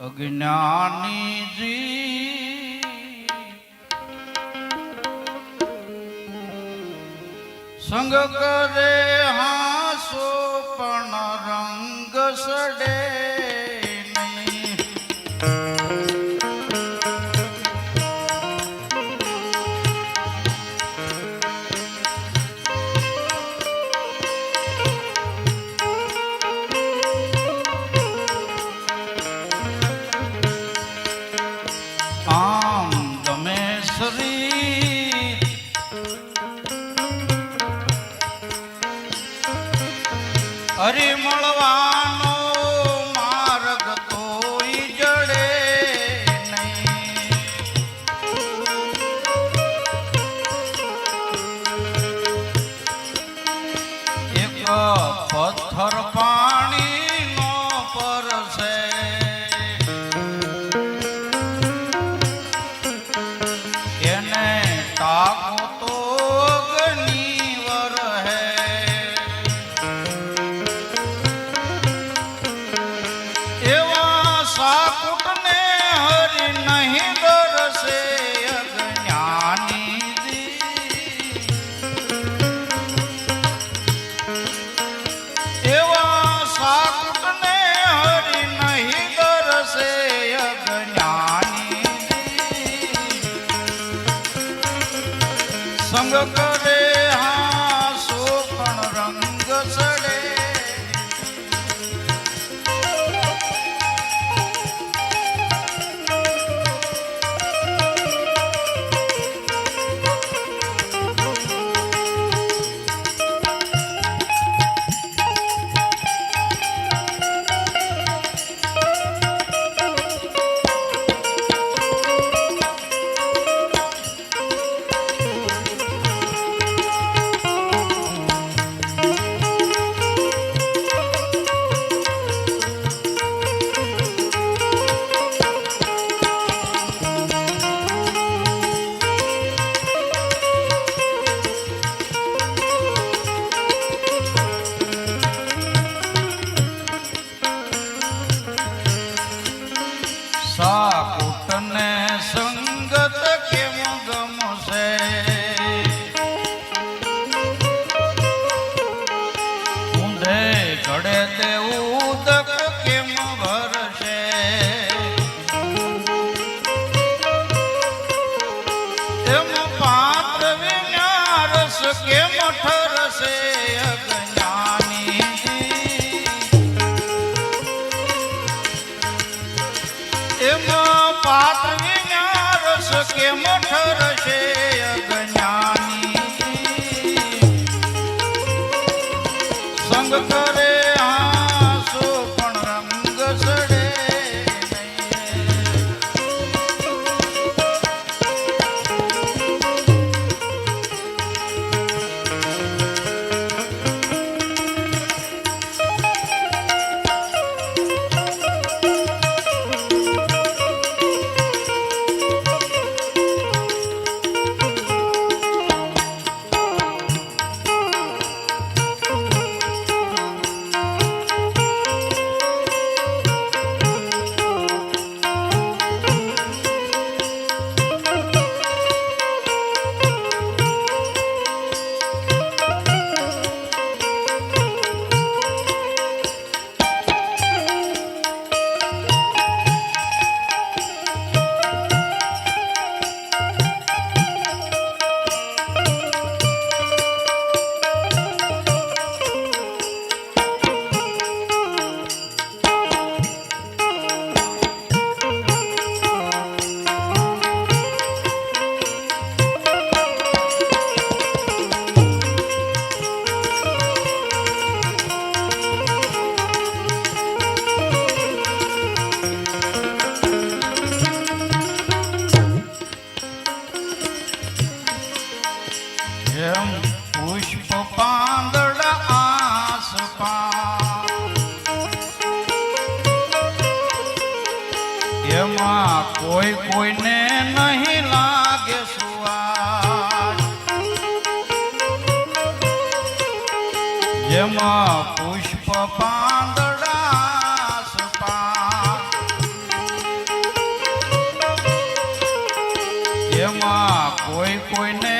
અજ્ઞાનીજી સંગ કરે હાસો પણ રંગ સડે. રાસ કે મઠ રસે અગ્ન. પુષ્પ પાંદડ આસપા એમાં કોઈ કોઈને નહીં લાગે સુવાસ. પુષ્પ પાંદડ આસપા એમાં કોઈ કોઈને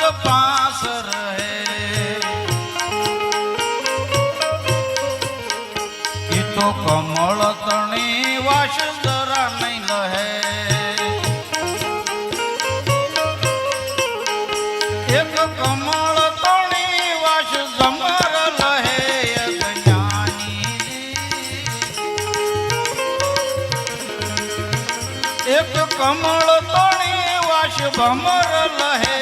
જ પાસ રહે. એ તો કમળ તણી વાસ દરા નહીં લહે. એક કમળ તણી વાસ જમર લહે એક કમળ તણી વાસ ભમર લહે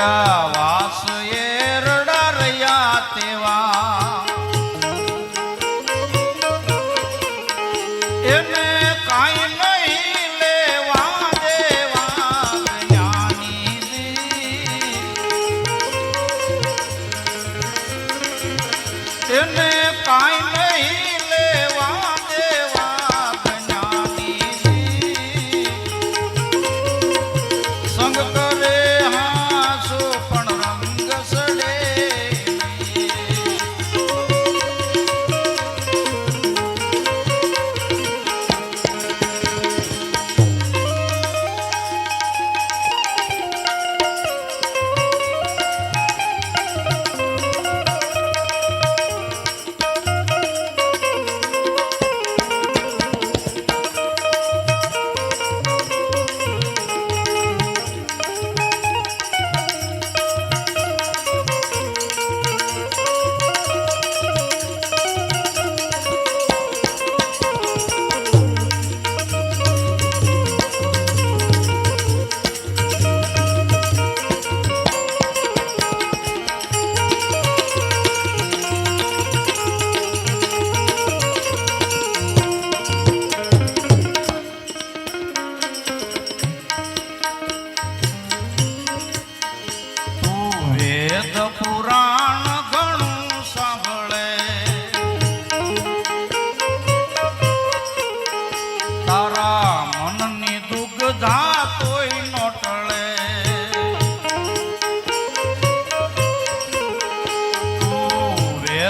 job.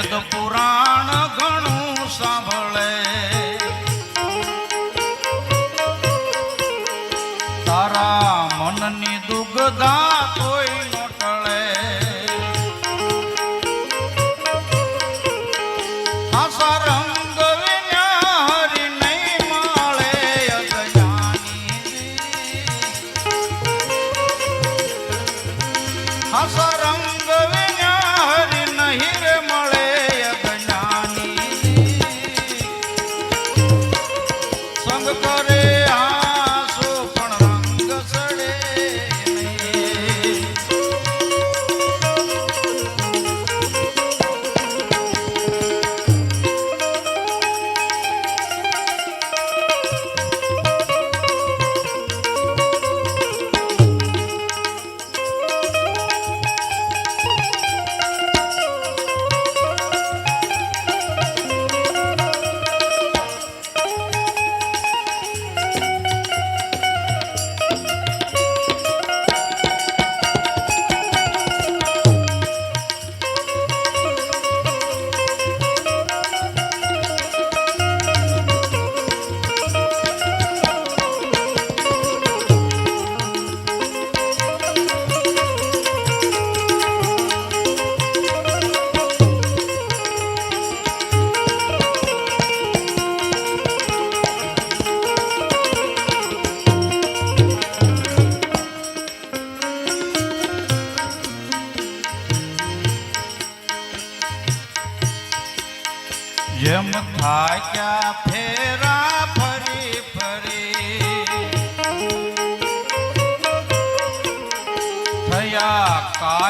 વેદ પુરાણ ઘણું સાંભળ.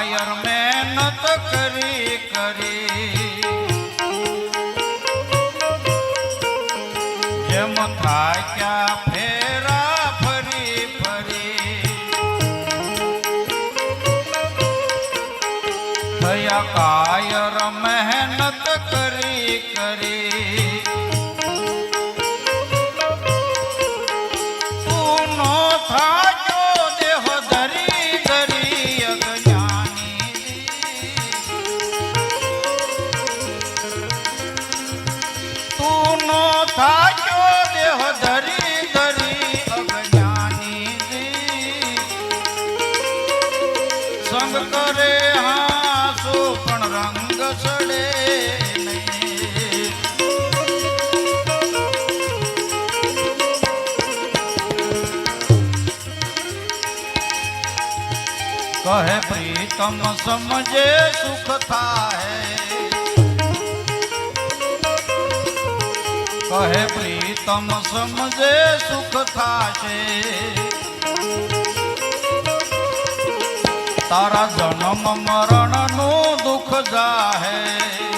કાયર મહેનત કરી કરી તમ સમજે સુખ થાય કહે પ્રીતમ સમજે સુખ થાશે. તારા જન્મ મરણનું દુઃખ જાહે.